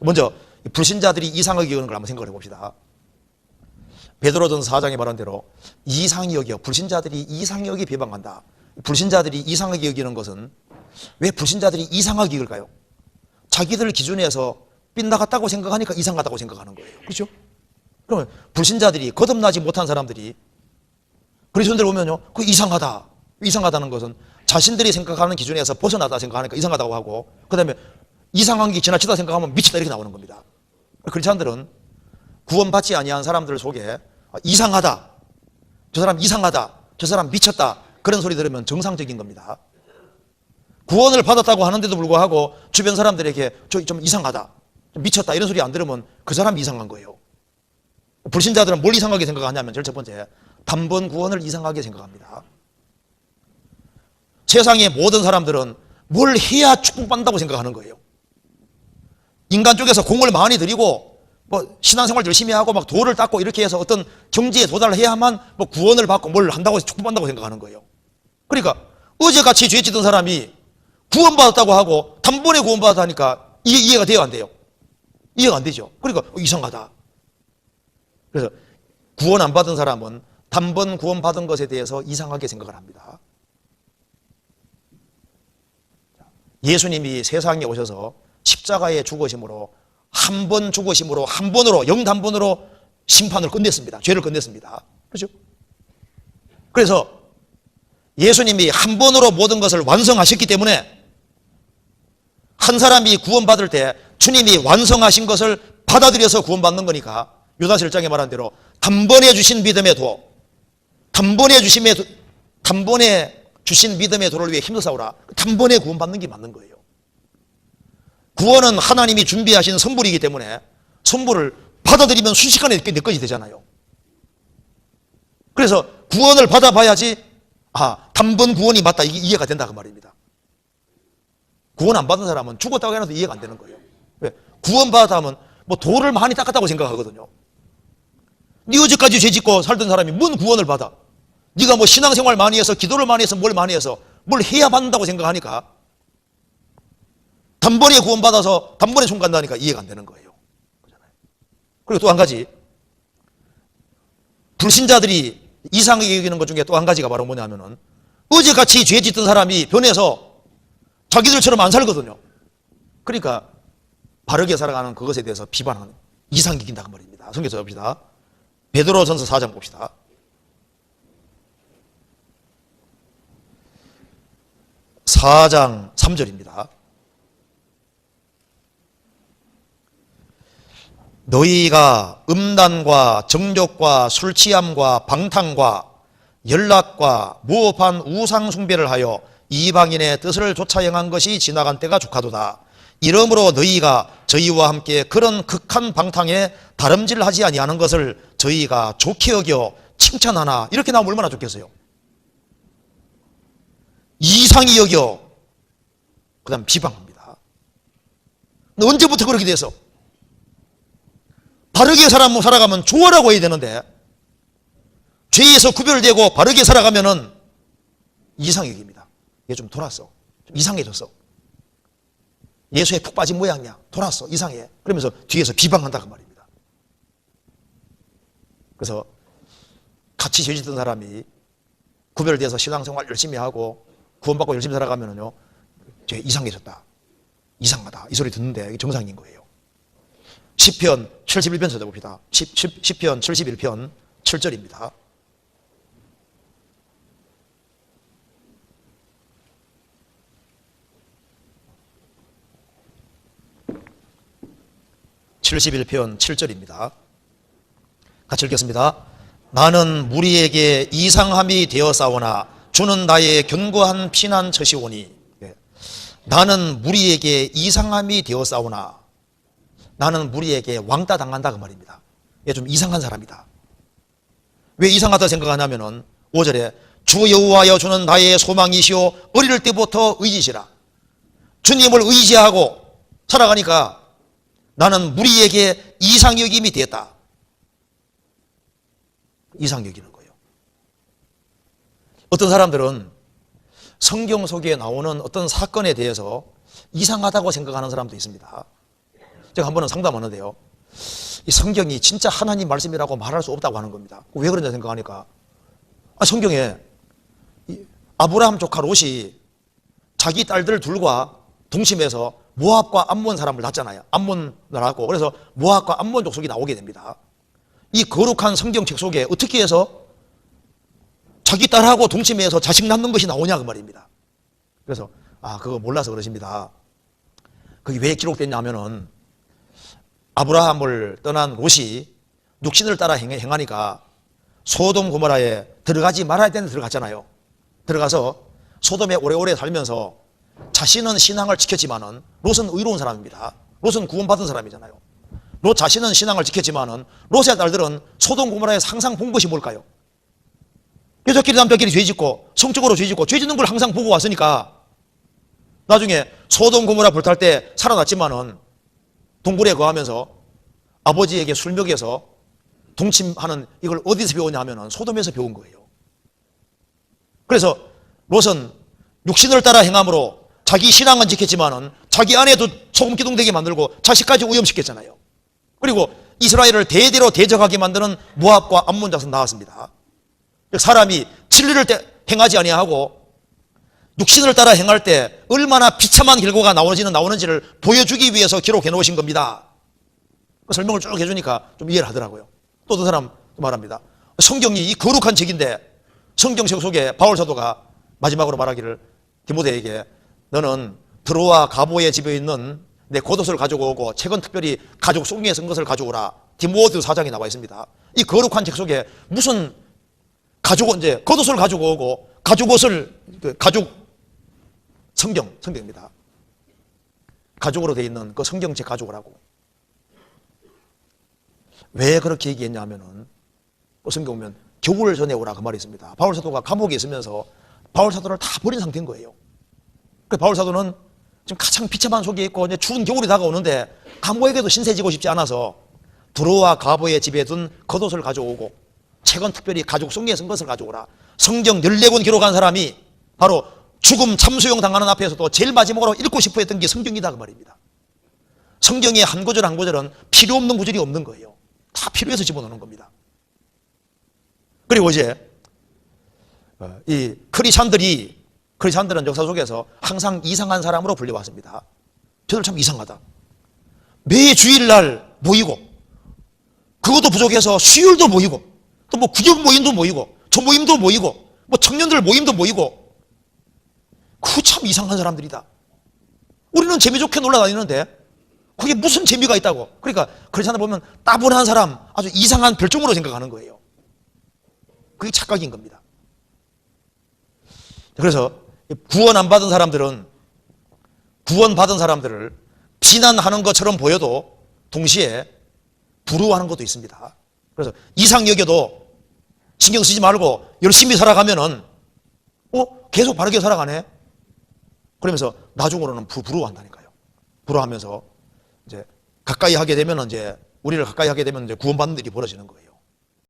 먼저 불신자들이 이상하게 여기는 걸 한번 생각을 해봅시다. 베드로전서 4장에 말한 대로 이상히 여겨 불신자들이 이상히 여기 비방한다. 불신자들이 이상하게 여기는 것은 왜 불신자들이 이상하게 여길까요? 자기들 기준에서 빗나갔다고 생각하니까 이상하다고 생각하는 거예요. 그렇죠? 그러면 불신자들이 거듭나지 못한 사람들이 그리스도인들 보면요, 그 이상하다. 이상하다는 것은 자신들이 생각하는 기준에서 벗어나다 생각하니까 이상하다고 하고, 그 다음에 이상한 게 지나치다 생각하면 미치다 이렇게 나오는 겁니다. 크리스찬들은 구원받지 아니한 사람들 속에 이상하다. 저 사람 이상하다. 저 사람 미쳤다. 그런 소리 들으면 정상적인 겁니다. 구원을 받았다고 하는데도 불구하고 주변 사람들에게 저 좀 이상하다. 좀 미쳤다. 이런 소리 안 들으면 그 사람이 이상한 거예요. 불신자들은 뭘 이상하게 생각하냐면 제일 첫 번째 단번 구원을 이상하게 생각합니다. 세상의 모든 사람들은 뭘 해야 축복받는다고 생각하는 거예요. 인간 쪽에서 공을 많이 들이고 뭐 신앙생활 열심히 하고 막 도를 닦고 이렇게 해서 어떤 경지에 도달을 해야만 뭐 구원을 받고 뭘 한다고 축복받는다고 생각하는 거예요. 그러니까 어제같이 죄 짓던 사람이 구원받았다고 하고 단번에 구원받았다니까 이해, 이해가 돼요 안 돼요? 이해가 안 되죠. 그러니까 어, 이상하다. 그래서 구원 안 받은 사람은 단번 구원 받은 것에 대해서 이상하게 생각을 합니다. 예수님이 세상에 오셔서 십자가에 죽으심으로 한 번 죽으심으로 한 번으로 영단번으로 심판을 끝냈습니다. 죄를 끝냈습니다. 그렇죠? 그래서 예수님이 한 번으로 모든 것을 완성하셨기 때문에 한 사람이 구원받을 때 주님이 완성하신 것을 받아들여서 구원받는 거니까 유다서 1장에 말한 대로 단번에 주신 믿음의 도 단번에 주심의 도, 단번에 주신 믿음의 도를 위해 힘써 싸우라 단번에 구원받는 게 맞는 거예요 구원은 하나님이 준비하신 선물이기 때문에 선물을 받아들이면 순식간에 내 것이 되잖아요. 그래서 구원을 받아봐야지 아 단번 구원이 맞다. 이게 이해가 된다 그 말입니다. 구원 안 받은 사람은 죽었다고 해도 이해가 안 되는 거예요. 왜? 구원 받았다 하면 뭐 도를 많이 닦았다고 생각하거든요. 네 어제까지 죄 짓고 살던 사람이 뭔 구원을 받아? 네가 뭐 신앙생활 많이 해서 기도를 많이 해서 뭘 많이 해서 뭘 해야 받는다고 생각하니까 단번에 구원받아서 단번에 손 간다니까 이해가 안 되는 거예요. 그리고 또 한 가지 불신자들이 이상하게 여기는 것 중에 또 한 가지가 바로 뭐냐면은 어제같이 죄 짓던 사람이 변해서 자기들처럼 안 살거든요. 그러니까 바르게 살아가는 그것에 대해서 비판하는 이상이 긴다 그 말입니다. 성경 써봅시다. 베드로전서 4장 봅시다. 사장 3절입니다. 너희가 음란과 정욕과 술 취함과 방탕과 연락과 무업한 우상 숭배를 하여 이방인의 뜻을 좇아 행한 것이 지나간 때가 족하도다. 이러므로 너희가 저희와 함께 그런 극한 방탕에 다름질하지 아니하는 것을 저희가 좋게 여겨 칭찬하나 이렇게 나오면 얼마나 좋겠어요. 이상히 여겨 그 다음 비방합니다. 언제부터 그렇게 돼서 바르게 살아, 살아가면 좋아라고 해야 되는데 죄에서 구별되고 바르게 살아가면은 이상역입니다. 이게 좀 돌았어. 좀 이상해졌어. 예수에 푹 빠진 모양이야. 돌았어. 이상해. 그러면서 뒤에서 비방한다 그 말입니다. 그래서 같이 죄 짓던 사람이 구별돼서 신앙생활 열심히 하고 구원받고 열심히 살아가면은요. 쟤 이상해졌다. 이상하다. 이 소리 듣는데 정상인 거예요. 10편 71편 찾아봅시다. 10, 10, 10편 71편 7절입니다. (71편) 7절입니다 같이 읽겠습니다 나는 무리에게 이상함이 되어싸우나 주는 나의 견고한 피난 처시오니 예. 나는 무리에게 이상함이 되어싸우나 나는 무리에게 왕따 당한다 그 말입니다. 얘 좀 이상한 사람이다. 왜 이상하다 생각하냐면은 5절에 주 여호와여 주는 나의 소망이시오 어릴 때부터 의지시라. 주님을 의지하고 살아가니까 나는 무리에게 이상여김이 되었다. 이상여기는 거예요. 어떤 사람들은 성경 속에 나오는 어떤 사건에 대해서 이상하다고 생각하는 사람도 있습니다. 제가 한 번은 상담하는데요. 이 성경이 진짜 하나님 말씀이라고 말할 수 없다고 하는 겁니다. 왜 그러냐 생각하니까 아, 성경에 이 아브라함 조카 롯이 자기 딸들 둘과 동심에서 모압과 암몬 사람을 낳잖아요. 암몬 나라고 그래서 모압과 암몬 족속이 나오게 됩니다. 이 거룩한 성경책 속에 어떻게 해서 자기 딸하고 동침해서 자식 낳는 것이 나오냐 그 말입니다. 그래서 아 그거 몰라서 그러십니다. 그게 왜 기록됐냐면은 아브라함을 떠난 롯이 육신을 따라 행- 행하니까 소돔 고모라에 들어가지 말아야 되는 데 들어갔잖아요. 들어가서 소돔에 오래오래 살면서 자신은 신앙을 지켰지만은 롯은 의로운 사람입니다. 롯은 구원받은 사람이잖아요. 롯 자신은 신앙을 지켰지만은 롯의 딸들은 소돔 고모라에서 항상 본 것이 뭘까요? 여자끼리 남자끼리 죄짓고 성적으로 죄짓고 죄짓는 걸 항상 보고 왔으니까 나중에 소돔 고모라 불탈 때 살아났지만은 동굴에 거하면서 아버지에게 술 먹여서 동침하는 이걸 어디서 배우냐 하면은 소돔에서 배운 거예요. 그래서 롯은 육신을 따라 행함으로 자기 신앙은 지켰지만은 자기 아내도 소금 기둥되게 만들고 자식까지 오염시켰잖아요. 그리고 이스라엘을 대대로 대적하게 만드는 모압과 암몬 자손 나왔습니다. 사람이 진리를 때- 행하지 아니하고 육신을 따라 행할 때 얼마나 비참한 결과가 나오지는 나오는지를 보여주기 위해서 기록해 놓으신 겁니다. 그 설명을 쭉 해주니까 좀 이해를 하더라고요. 또 어떤 사람 말합니다. 성경이 이 거룩한 책인데 성경책 속에 바울 사도가 마지막으로 말하기를 디모데에게 너는 드로와 가보의 집에 있는 내 겉옷을 가지고 오고 책은 특별히 가죽 송이에 쓴 것을 가져오라. 디모데 사장이 나와 있습니다. 이 거룩한 책 속에 무슨 가죽 이제 겉옷을 가지고 오고 가죽 옷을 그 가죽 성경 성경입니다. 가죽으로 되어 있는 그 성경책 가죽이라고. 왜 그렇게 얘기했냐 하면은 그 성경 보면 겨울 전에 오라 그 말이 있습니다. 바울 사도가 감옥에 있으면서 바울 사도를 다 버린 상태인 거예요. 그 바울 사도는 지금 가장 비참한 속에 있고 이제 추운 겨울이 다가오는데 감옥에게도 신세지고 싶지 않아서 두로와 가보의 집에 둔 겉옷을 가져오고 책은 특별히 가죽 송이에 쓴 것을 가져오라. 성경 14권 기록한 사람이 바로 죽음 참수용 당하는 앞에서도 제일 마지막으로 읽고 싶어 했던 게 성경이다 그 말입니다. 성경의 한 구절 한 구절은 필요 없는 구절이 없는 거예요. 다 필요해서 집어넣는 겁니다. 그리고 이제 어, 이 크리스찬들이 크리스찬들은 역사 속에서 항상 이상한 사람으로 불려왔습니다. 저들 참 이상하다. 매 주일날 모이고 그것도 부족해서 수요일도 모이고 또 뭐 구역 모임도 모이고 저 모임도 모이고 뭐 청년들 모임도 모이고 그 참 이상한 사람들이다. 우리는 재미 좋게 놀러 다니는데 그게 무슨 재미가 있다고. 그러니까 크리스찬을 보면 따분한 사람, 아주 이상한 별종으로 생각하는 거예요. 그게 착각인 겁니다. 그래서 구원 안 받은 사람들은 구원 받은 사람들을 비난하는 것처럼 보여도 동시에 부러워하는 것도 있습니다. 그래서 이상 여겨도 신경 쓰지 말고 열심히 살아가면은 어 계속 바르게 살아가네. 그러면서 나중으로는 부, 부러워한다니까요. 부러워하면서 이제 가까이 하게 되면 이제 우리를 가까이 하게 되면 이제 구원받는 일이 벌어지는 거예요.